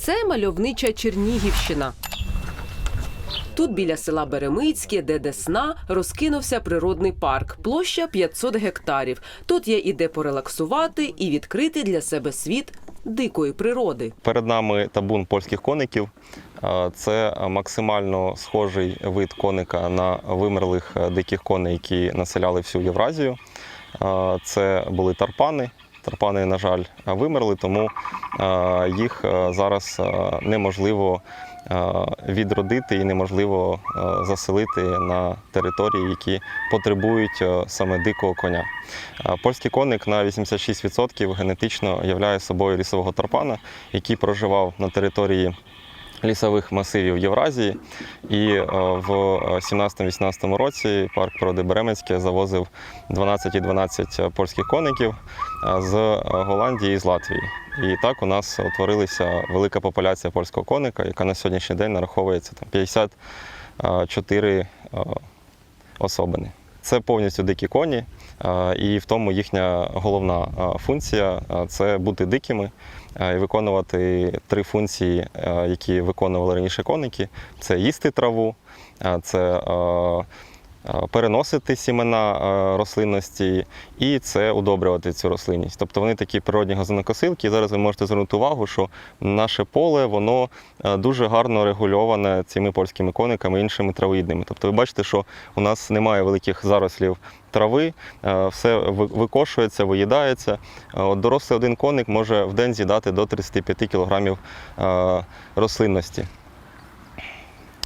Це мальовнича Чернігівщина. Тут біля села Беремицьке, де Десна, розкинувся природний парк. Площа 500 гектарів. Тут є і порелаксувати, і відкрити для себе світ дикої природи. Перед нами табун польських коників. Це максимально схожий вид коника на вимерлих е, диких коней, які населяли всю Євразію. Це були тарпани. Тарпани, на жаль, вимерли, тому їх зараз неможливо відродити і неможливо заселити на території, які потребують саме дикого коня. Польський коник на 86% генетично являє собою лісового тарпана, який проживав на території лісових масивів Євразії. І е, в 17-18 році парк природи Беременське завозив 12-12 польських коників е, з Голландії і з Латвії. І так у нас утворилася велика популяція польського коника, яка на сьогоднішній день нараховується там 54 е, особини. Це повністю дикі коні, е, і в тому їхня головна е, функція е, це бути дикими і виконувати три функції, які виконували раніше коники: це їсти траву, це переносити сімена е, рослинності і це удобрювати цю рослинність. Тобто вони такі природні газонокосилки. І зараз ви можете звернути увагу, що наше поле воно е, дуже гарно регульоване цими польськими кониками іншими травоїдними. Тобто ви бачите, що у нас немає великих зарослів трави, е, все викошується, виїдається. Е, От дорослий один коник може в день з'їдати до 35 кг рослинності.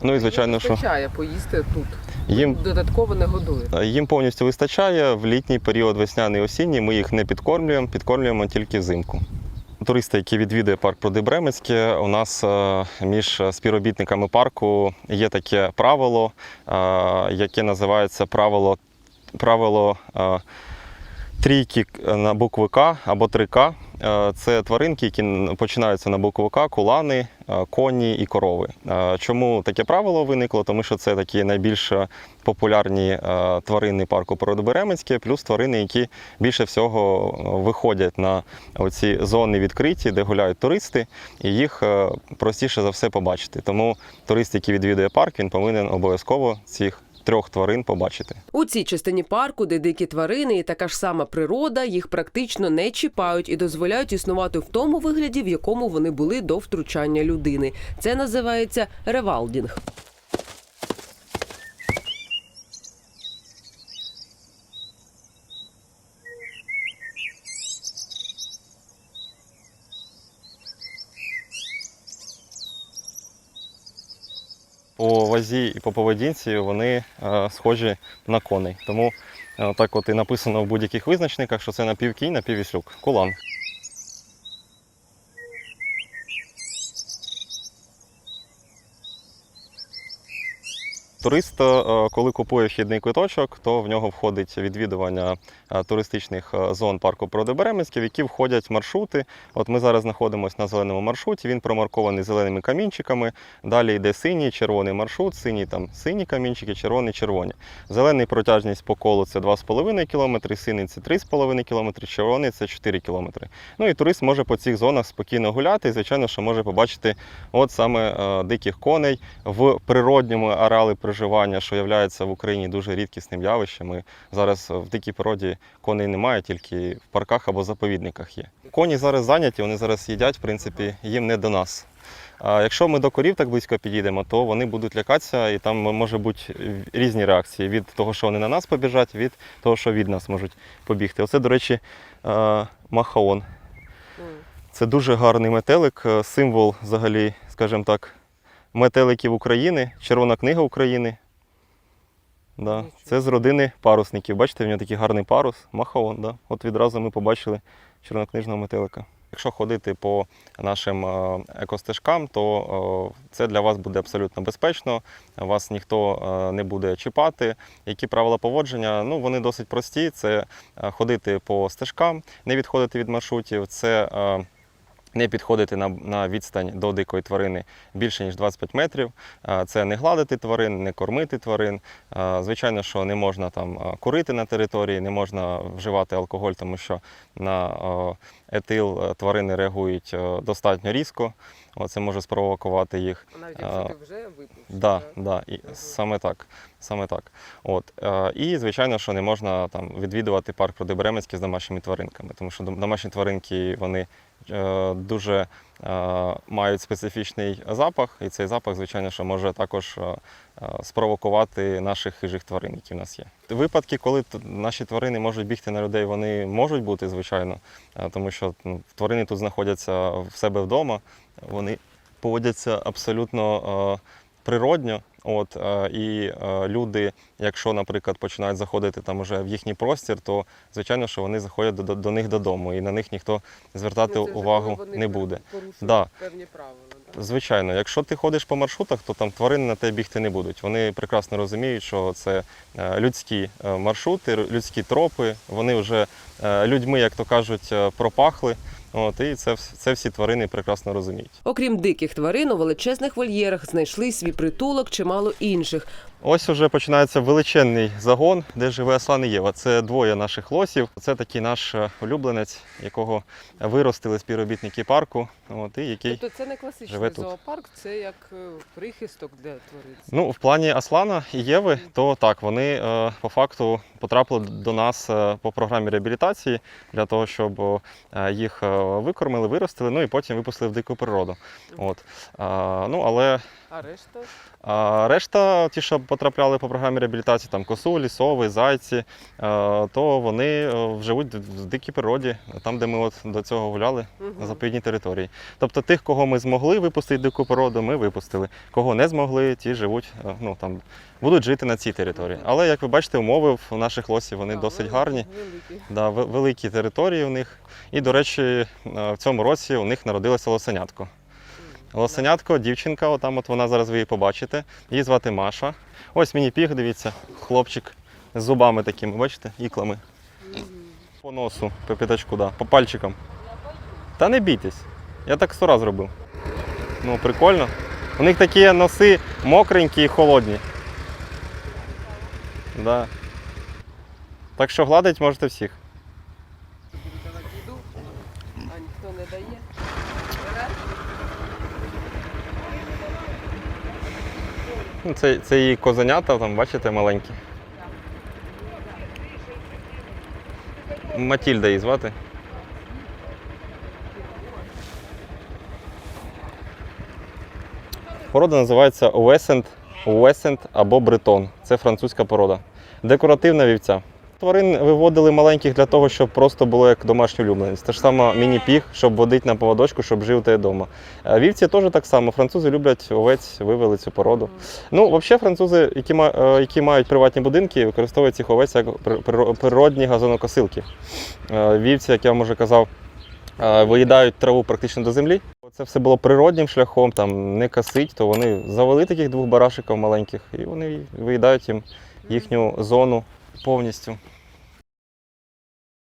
Ну і звичайно, що Вистачає поїсти тут. їм Додатково не годують. їм повністю вистачає. В літній період весняний осінній ми їх не підкормлюємо, підкормлюємо тільки взимку. Туристи, які відвідує парк Продибремецьке, у нас е, між співробітниками парку є таке правило, е, яке називається правило, правило е, трійки на букву К або 3К. Е, Це тваринки, які починаються на букву К, кулани, е, коні і корови. Е, Чому таке правило виникло? Тому що це такі найбільш е, популярні е, тварини парку природи Беременське, плюс тварини, які більше всього е, виходять на оці зони відкриті, де гуляють туристи, і їх е, простіше за все побачити. Тому турист, який відвідує парк, він повинен обов'язково цих трьох тварин побачити. У цій частині парку, де дикі тварини і така ж сама природа, їх практично не чіпають і дозволяють існувати в тому вигляді, в якому вони були до втручання людини. Це називається ревалдінг. По вазі і по поведінці вони е, схожі на коней. Тому е, так от і написано в будь-яких визначниках, що це напівкінь, напівіслюк, Кулан. Турист, е, коли купує вхідний квиточок, то в нього входить відвідування е, туристичних е, зон парку природи в які входять маршрути. От ми зараз знаходимося на зеленому маршруті. Він промаркований зеленими камінчиками. Далі йде синій, червоний маршрут, синій там сині камінчики, червоні, червоні. Зелений протяжність по колу це 2,5 км, синій це 3,5 км, червоний це 4 км. Ну і турист може по цих зонах спокійно гуляти і, звичайно, що може побачити от саме диких коней в природньому ареалі проживання, що є в Україні дуже рідкісним явищем. І зараз в дикій природі коней немає, тільки в парках або заповідниках є. Коні зараз зайняті, вони зараз їдять, в принципі, їм не до нас. А якщо ми до корів так близько підійдемо, то вони будуть лякатися, і там може бути різні реакції від того, що вони на нас побіжать, від того, що від нас можуть побігти. Оце, до речі, махаон. Це дуже гарний метелик, е, символ взагалі, скажімо так, метеликів України, Червона книга України. Да. Це з родини парусників. Бачите, в нього такий гарний парус, махаон. Да. От відразу ми побачили червонокнижного метелика. Якщо ходити по нашим е, екостежкам, то е, це для вас буде абсолютно безпечно. Вас ніхто е, не буде чіпати. Які правила поводження? Ну, вони досить прості. Це ходити по стежкам, не відходити від маршрутів. Це Не підходити на, на відстань до дикої тварини більше ніж 25 метрів. Це не гладити тварин, не кормити тварин. Звичайно, що не можна там курити на території, не можна вживати алкоголь, тому що на етил е, тварини реагують е, достатньо різко. Це може спровокувати їх. Навіть якщо ти вже випив. Да, да, і саме так. Саме так. От, е, і, звичайно, що не можна там, відвідувати парк Продибеременський з домашніми тваринками, тому що домашні тваринки вони дуже е, мають специфічний запах, і цей запах, звичайно, що може також е, е, спровокувати наших хижих тварин, які в нас є. Випадки, коли наші тварини можуть бігти на людей, вони можуть бути, звичайно, е, тому що ну, тварини тут знаходяться в себе вдома, вони поводяться абсолютно е, природньо. От, е, і е, люди, якщо, наприклад, починають заходити там уже в їхній простір, то звичайно, що вони заходять до, до них додому, і на них ніхто звертати увагу не буде. Да. певні правила. Звичайно, якщо ти ходиш по маршрутах, то там тварини на тебе бігти не будуть. Вони прекрасно розуміють, що це е, людські маршрути, людські тропи. Вони вже людьми, як то кажуть, пропахли. От, і це, це всі тварини прекрасно розуміють. Окрім диких тварин, у величезних вольєрах знайшли свій притулок чимало інших. Ось уже починається величезний загон, де живе Аслан і Єва. Це двоє наших лосів. Це такий наш е, улюбленець, якого виростили співробітники парку. От, і який Тобто це не класичний живе тут. зоопарк, це як е, прихисток для тварин. Ну, в плані Аслана і Єви, то так, вони е, по факту потрапили до нас по програмі реабілітації для того, щоб їх викормили, виростили, ну і потім випустили в дику природу. От. Ну, але А решта а решта, ті, що потрапляли по програмі реабілітації, там косулі, сови, зайці, е, то вони е, живуть в дикій природі, там, де ми от до цього гуляли, на заповідній території. Тобто тих, кого ми змогли випустити дику природу, ми випустили. Кого не змогли, ті живуть, е, ну там будуть жити на цій території. Але як ви бачите, умови в наших лосів вони А, досить великі, гарні. Великі. Да, великі території у них. І, до речі, в цьому році у них народилося лосенятко. Лосенятко, дівчинка, отам от вона зараз ви її побачите. Її звати Маша. Ось мені піг, дивіться, хлопчик з зубами такими, бачите, іклами. По носу, по п'ятачку, да, по пальчикам. Та не бійтесь. Я так сто раз робив. Ну, прикольно. У них такі носи мокренькі і холодні. Да. Так що гладить можете всіх. Буду давати їду, а ніхто не дає. Ну, Це, це її козенята, там, бачите, маленькі. Матільда її звати. Порода називається Уесент, Уесент або Бретон. Це французька порода. Декоративна вівця. Тварин виводили маленьких для того, щоб просто було як домашній улюбленець. Те ж саме міні-піг, щоб водити на поводочку, щоб тебе вдома. Вівці теж так само. Французи люблять овець, вивели цю породу. Ну, взагалі, французи, які, е, які мають приватні будинки, використовують цих овець як при- природні газонокосилки. Е, Вівці, як я вам вже казав, е, виїдають траву практично до землі. Це все було природнім шляхом, там не косить, то вони завели таких двох барашиків маленьких і вони виїдають їм їхню зону повністю.